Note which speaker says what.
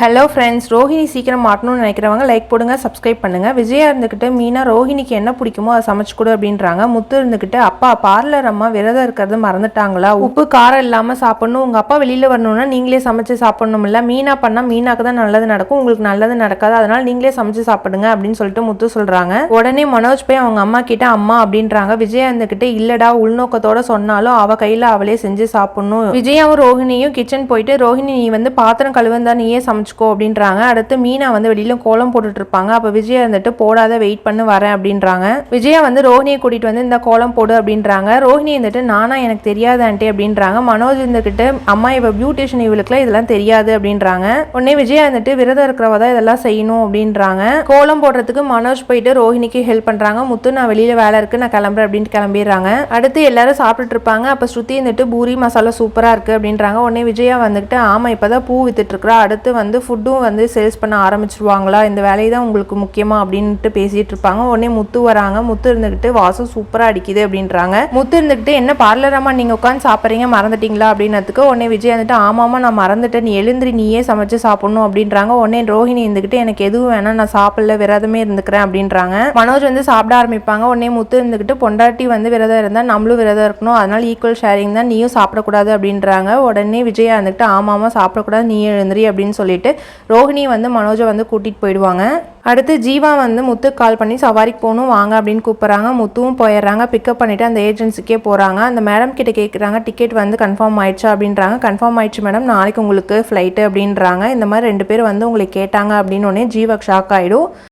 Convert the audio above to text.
Speaker 1: Hello friends Rohini சீக்கிரம் மாட்டணும்னு நினைக்கிறவங்க like போடுங்க சப்ஸ்கிரைப் பண்ணுங்க. விஜயா இருந்துக்கிட்டு மீனா ரோஹிணிக்கு என்ன பிடிக்குமோ அதை சமைச்சு கொடு அப்படின்றாங்க. முத்து இருந்துக்கிட்டு அப்பா பார்லர் அம்மா விரதம் இருக்கிறது மறந்துட்டாங்களா? உப்பு காரம் இல்லாமல் சாப்பிடணும். உங்கள் அப்பா வெளியில் வரணும்னா நீங்களே சமைச்சு சாப்பிடணும்ல. மீனா பண்ணால் மீனாக்கு தான் நல்லது நடக்கும். உங்களுக்கு நல்லது நடக்காது. அதனால நீங்களே சமைச்சு சாப்பிடுங்க அப்படின்னு சொல்லிட்டு முத்து சொல்கிறாங்க உடனே மனோஜ் போய் அவங்க அம்மா கிட்ட அம்மா அப்படின்றாங்க. விஜயா இருந்துக்கிட்டு இல்லடா உள்நோக்கத்தோட சொன்னாலும் அவ கையில் அவளே செஞ்சு சாப்பிடணும். விஜயாவும் ரோஹிணியும் கிச்சன் போயிட்டு ரோஹிணி நீ வந்து பாத்திரம் கழுவந்தா நீயே சமைச்சுக்கோ அப்படின்றாங்க. அடுத்து மீனா வந்து வெளியில கோலம் போட்டுட்டு இருப்பாங்க அப்ப விஜயா இருந்துட்டு போடாத வெயிட் பண்ணு வரேன் அப்படின்றாங்க. விஜயா வந்து ரோஹினியை கூட்டிட்டு வந்து இந்த கோலம் போடு அப்படின்றாங்க. ரோஹிணி இருந்துட்டு நானா எனக்கு தெரியாது ஆண்டி அப்படின்றாங்க. மனோஜ் இருந்துகிட்டு அம்மா இவ பியூட்டிஷியன் இவளுக்குலாம் இதெல்லாம் தெரியாது அப்படின்றாங்க. உடனே விஜயா இருந்துட்டு விரதம் இருக்கிறவ தான் இதெல்லாம் செய்யணும் அப்படின்றாங்க. கோலம் போடுறதுக்கு மனோஜ் போயிட்டு ரோஹினிக்கு ஹெல்ப் பண்றாங்க. முத்து நான் வெளியில வேலை இருக்கு நான் கிளம்புறேன் அப்படின்ட்டு கிளம்பிடுறாங்க. அடுத்து எல்லாரும் சாப்பிட்டுட்டு இருப்பாங்க அப்ப ஸ்ருதி இருந்துட்டு பூரி மசாலா சூப்பரா இருக்கு அப்படின்றாங்க. உடனே விஜயா வந்துட்டு ஆமா இப்பதான் பூ வித்துட்டு அடுத்து வந்து ஃபுட்டும் வந்து சேல்ஸ் பண்ண ஆரம்பிச்சிருவாங்களா? இந்த வேலையை தான் உங்களுக்கு முக்கியமா அப்படின்ட்டு பேசிட்டு இருப்பாங்க. உடனே முத்து வராங்க. முத்து இருந்துகிட்டு வாசம் சூப்பரா அடிக்குது அப்படின்றாங்க. முத்து இருந்துகிட்டு என்ன பார்லராமா நீங்க உட்காந்து சாப்பிட்றீங்க? மறந்துட்டீங்களா? அப்படின்னதுக்கு உடனே விஜய் வந்துட்டு ஆமாமா நான் மறந்துட்டேன். நீ எழுந்திரி. நீயே சமைச்சு சாப்பிடணும் அப்படின்றாங்க. உடனே ரோஹிணி இருந்துகிட்டு எனக்கு எதுவும் வேணாம். நான் சாப்பிடல. விரதமே இருந்துக்கிறேன் அப்படின்றாங்க. மனோஜ் வந்து சாப்பிட ஆரம்பிப்பாங்க. உடனே முத்து இருந்துகிட்டு பொண்டாட்டி வந்து விரதம் இருந்தா நம்மளும் விரதம் இருக்கணும். அதனால ஈக்குவல் ஷேரிங் தான். நீயும் சாப்பிடக்கூடாது அப்படின்றாங்க. உடனே விஜயா இருந்துகிட்டு ஆமாமா சாப்பிடக்கூடாது. நீ எழுந்திரி அப்படின்னு சொல்லிட்டு ரோஹிணி வந்து மனோஜை வந்து கூட்டிட்டு போயிடுவாங்க. அடுத்து ஜீவா வந்து முத்து கால் பண்ணி சவாரிக்கு போகணும் வாங்க அப்படின்னு கூப்பிட்றாங்க. முத்துவும் போயிடுறாங்க. பிக்கப் பண்ணிவிட்டு அந்த ஏஜென்சிக்கே போகிறாங்க அந்த மேடம் கிட்ட கேட்குறாங்க டிக்கெட் வந்து கன்ஃபார்ம் ஆயிடுச்சா? அப்படின்றாங்க. கன்ஃபார்ம் ஆயிடுச்சு மேடம் நாளைக்கு உங்களுக்கு ஃப்ளைட்டு அப்படின்றாங்க. இந்த மாதிரி ரெண்டு பேர் வந்து உங்களை கேட்டாங்க அப்படின்னு உடனே ஷாக் ஆகிடும்